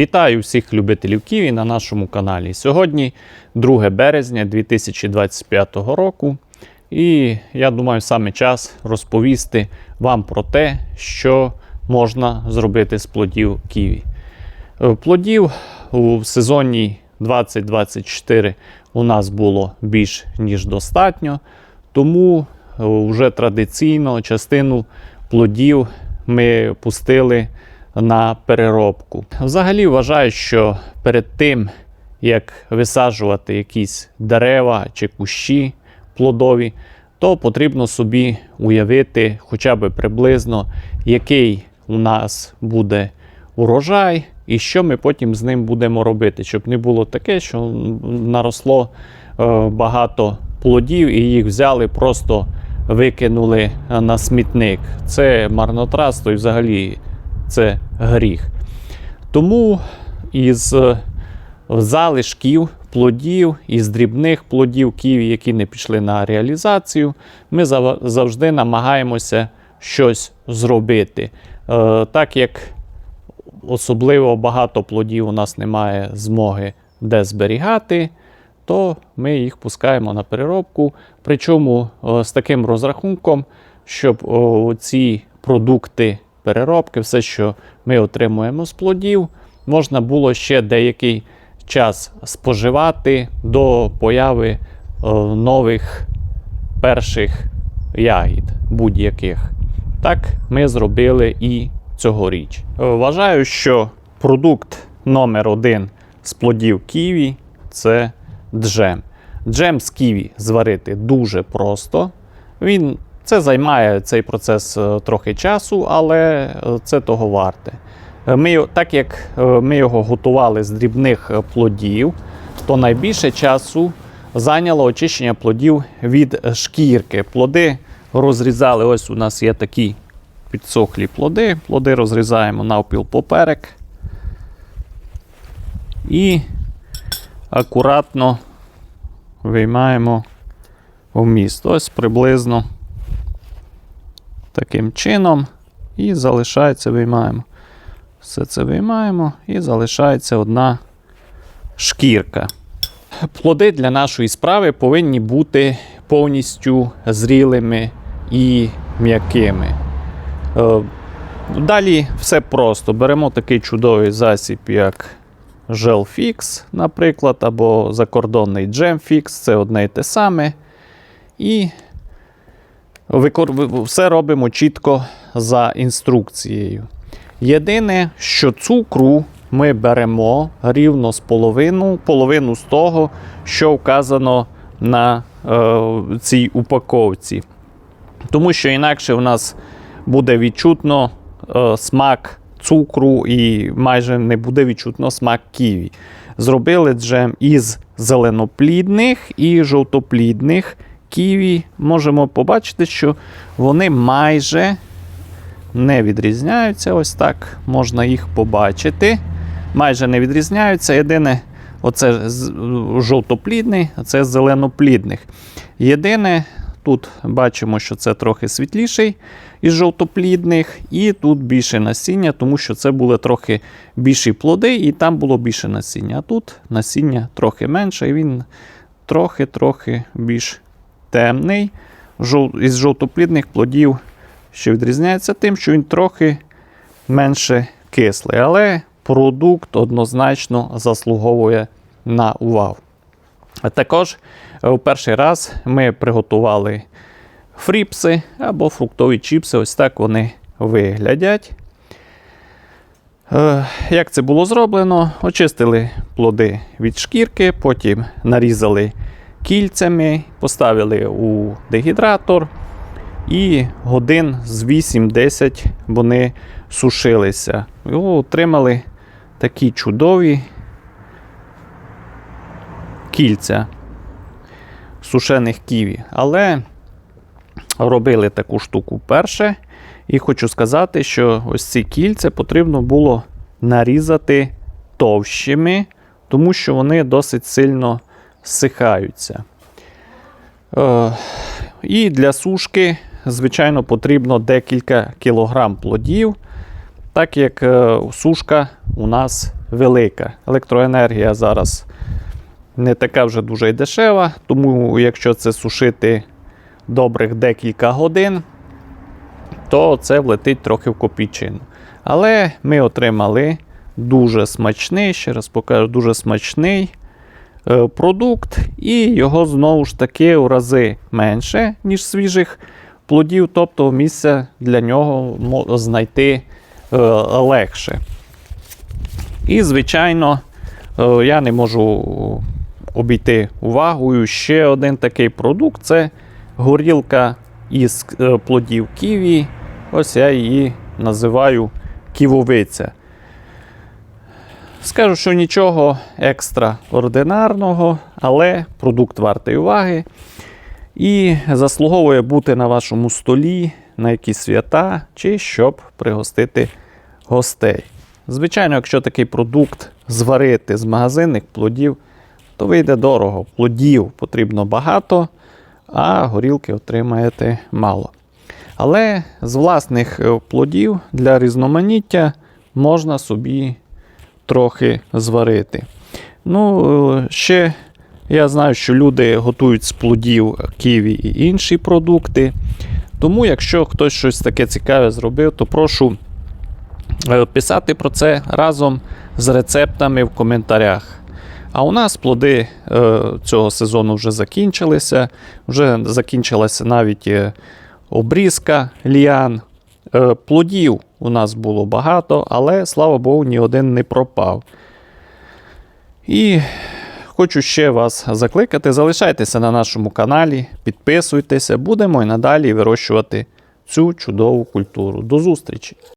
Вітаю всіх любителів Ківі на нашому каналі. Сьогодні 2 березня 2025 року. І я думаю, саме час розповісти вам про те, що можна зробити з плодів Ківі. Е, Плодів у сезоні 2024 у нас було більш ніж достатньо, тому е, вже традиційно частину плодів ми пустили на переробку. Взагалі вважаю, що перед тим, як висаджувати якісь дерева чи кущі плодові, то потрібно собі уявити хоча б приблизно, який у нас буде урожай, і що ми потім з ним будемо робити, щоб не було таке, що наросло е, багато плодів і їх взяли, просто викинули е, на смітник. Це марнотратство і взагалі це гріх. Тому із е, залишків плодів, із дрібних плодів ківі, які не пішли на реалізацію, ми завжди намагаємося щось зробити. Е, Так як особливо багато плодів у нас немає змоги де зберігати, то ми їх пускаємо на переробку. Причому е, з таким розрахунком, щоб ці продукти переробки, все, що ми отримуємо з плодів, можна було ще деякий час споживати до появи е, нових перших ягід будь-яких. Так ми зробили і цьогоріч. Е, Вважаю, що продукт номер один з плодів ківі це джем. Джем з ківі зварити дуже просто. Він це займає цей процес е, трохи часу, але е, це того варте. Е, Ми, так як ми його готували з дрібних плодів, то найбільше часу зайняло очищення плодів від шкірки. Плоди розрізали. Ось у нас є такі підсохлі плоди. Плоди розрізаємо навпіл поперек. І акуратно виймаємо вміст. Ось приблизно таким чином. І залишається, виймаємо. Все це виймаємо і залишається одна шкірка. Плоди для нашої справи повинні бути повністю зрілими і м'якими. Е, Далі все просто. Беремо такий чудовий засіб, як Gelfix, наприклад, або закордонний Gemfix, це одне і те саме. І все робимо чітко за інструкцією. Єдине, що цукру ми беремо рівно з половину, половину з того, що вказано на е, цій упаковці. Тому що інакше в нас буде відчутно е, смак цукру і майже не буде відчутно смак ківі. Зробили джем із зеленоплідних і жовтоплідних ківі. Можемо побачити, що вони майже не відрізняються. Ось так можна їх побачити. Майже не відрізняються. Єдине, оце жовтоплідний, а це зеленоплідних. Єдине, тут бачимо, що це трохи світліший із жовтоплідних, і тут більше насіння, тому що це були трохи більші плоди, і там було більше насіння. А тут насіння трохи менше, і він трохи-трохи більш темний. Із жовтоплідних плодів що відрізняється тим, що він трохи менше кислий, але продукт однозначно заслуговує на увагу. А також е, у перший раз ми приготували фріпси або фруктові чіпси. Ось так вони виглядять. Е, Як це було зроблено? Очистили плоди від шкірки, потім нарізали кільцями, поставили у дегідратор, і годин з 8-10 вони сушилися. І отримали такі чудові кільця сушених ківі. Але робили таку штуку вперше. І хочу сказати, що ось ці кільця потрібно було нарізати товщими, тому що вони досить сильно зсихаються. Е, і для сушки, звичайно, потрібно декілька кілограм плодів. так як е, сушка у нас велика. Електроенергія зараз не така вже дуже й дешева, тому якщо це сушити добрих декілька годин, то це влетить трохи в копійчину. Але ми отримали дуже смачний, ще раз покажу, дуже смачний продукт, і його знову ж таки у рази менше, ніж свіжих плодів, тобто місця для нього знайти е, легше. І, звичайно, е, я не можу обійти увагою ще один такий продукт це горілка із е, плодів ківі. Ось я її називаю ківовиця. Скажу, що нічого екстраординарного, але продукт вартий уваги. І заслуговує бути на вашому столі на якісь свята чи щоб пригостити гостей. Звичайно, якщо такий продукт зварити з магазинних плодів, то вийде дорого. Плодів потрібно багато, а горілки отримаєте мало. Але з власних е, плодів для різноманіття можна собі трохи зварити. Ну, е, ще я знаю, що люди готують з плодів ківі і інші продукти. Тому, якщо хтось щось таке цікаве зробив, то прошу е, писати про це разом з рецептами в коментарях. А у нас плоди е, цього сезону вже закінчилися. Вже закінчилася навіть обрізка ліан. Е, плодів у нас було багато, але слава Богу, ні один не пропав. І хочу ще вас закликати: залишайтеся на нашому каналі, підписуйтеся, будемо і надалі вирощувати цю чудову культуру. До зустрічі!